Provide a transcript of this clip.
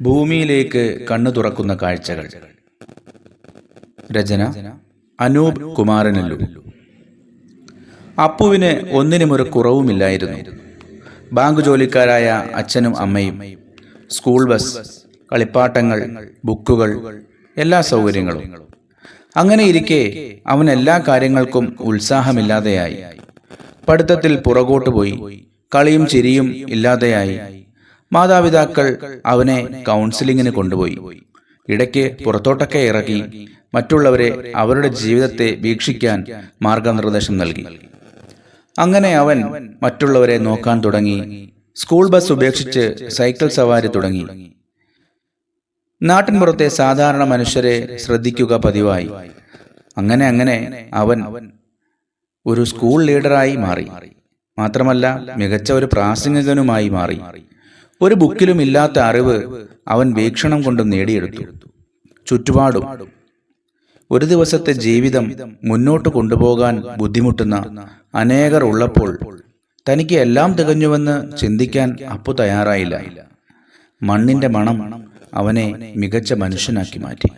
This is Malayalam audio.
ഭൂമിയിലേക്ക് കണ്ണു തുറക്കുന്ന കാഴ്ചകൾ. രചന അനൂപ് കുമാരനല്ലു. അപ്പുവിന് ഒന്നിനും ഒരു കുറവുമില്ലായിരുന്നു. ബാങ്ക് ജോലിക്കാരായ അച്ഛനും അമ്മയും സ്കൂൾ ബസ് കളിപ്പാട്ടങ്ങൾ ബുക്കുകൾ എല്ലാ സൗകര്യങ്ങളും. അങ്ങനെ ഇരിക്കെ അവൻ എല്ലാ കാര്യങ്ങൾക്കും ഉത്സാഹമില്ലാതെയായി. പഠിത്തത്തിൽ പുറകോട്ട് പോയി കളിയും ചിരിയും ഇല്ലാതെയായി. മാതാപിതാക്കൾ അവനെ കൗൺസിലിങ്ങിന് കൊണ്ടുപോയി. ഇടയ്ക്ക് പുറത്തോട്ടൊക്കെ ഇറക്കി മറ്റുള്ളവരെ അവരുടെ ജീവിതത്തെ വീക്ഷിക്കാൻ മാർഗനിർദ്ദേശം നൽകി. അങ്ങനെ അവൻ മറ്റുള്ളവരെ നോക്കാൻ തുടങ്ങി. സ്കൂൾ ബസ് ഉപേക്ഷിച്ച് സൈക്കിൾ സവാരി തുടങ്ങി. നാട്ടിൻപുറത്തെ സാധാരണ മനുഷ്യരെ ശ്രദ്ധിക്കുക പതിവായി. അങ്ങനെ അങ്ങനെ അവൻ ഒരു സ്കൂൾ ലീഡറായി മാറി. മാത്രമല്ല മികച്ച ഒരു പ്രാസംഗികനുമായി മാറി. ഒരു ബുക്കിലും ഇല്ലാത്ത അറിവ് അവൻ വീക്ഷണം കൊണ്ട് നേടിയെടുത്തു. ചുറ്റുപാടും ഒരു ദിവസത്തെ ജീവിതം മുന്നോട്ട് കൊണ്ടുപോകാൻ ബുദ്ധിമുട്ടുന്ന അനേകർ ഉള്ളപ്പോൾ തനിക്ക് എല്ലാം തികഞ്ഞുവെന്ന് ചിന്തിക്കാൻ അപ്പു തയ്യാറായില്ല. മണ്ണിന്റെ മണം അവനെ മികച്ച മനുഷ്യനാക്കി മാറ്റി.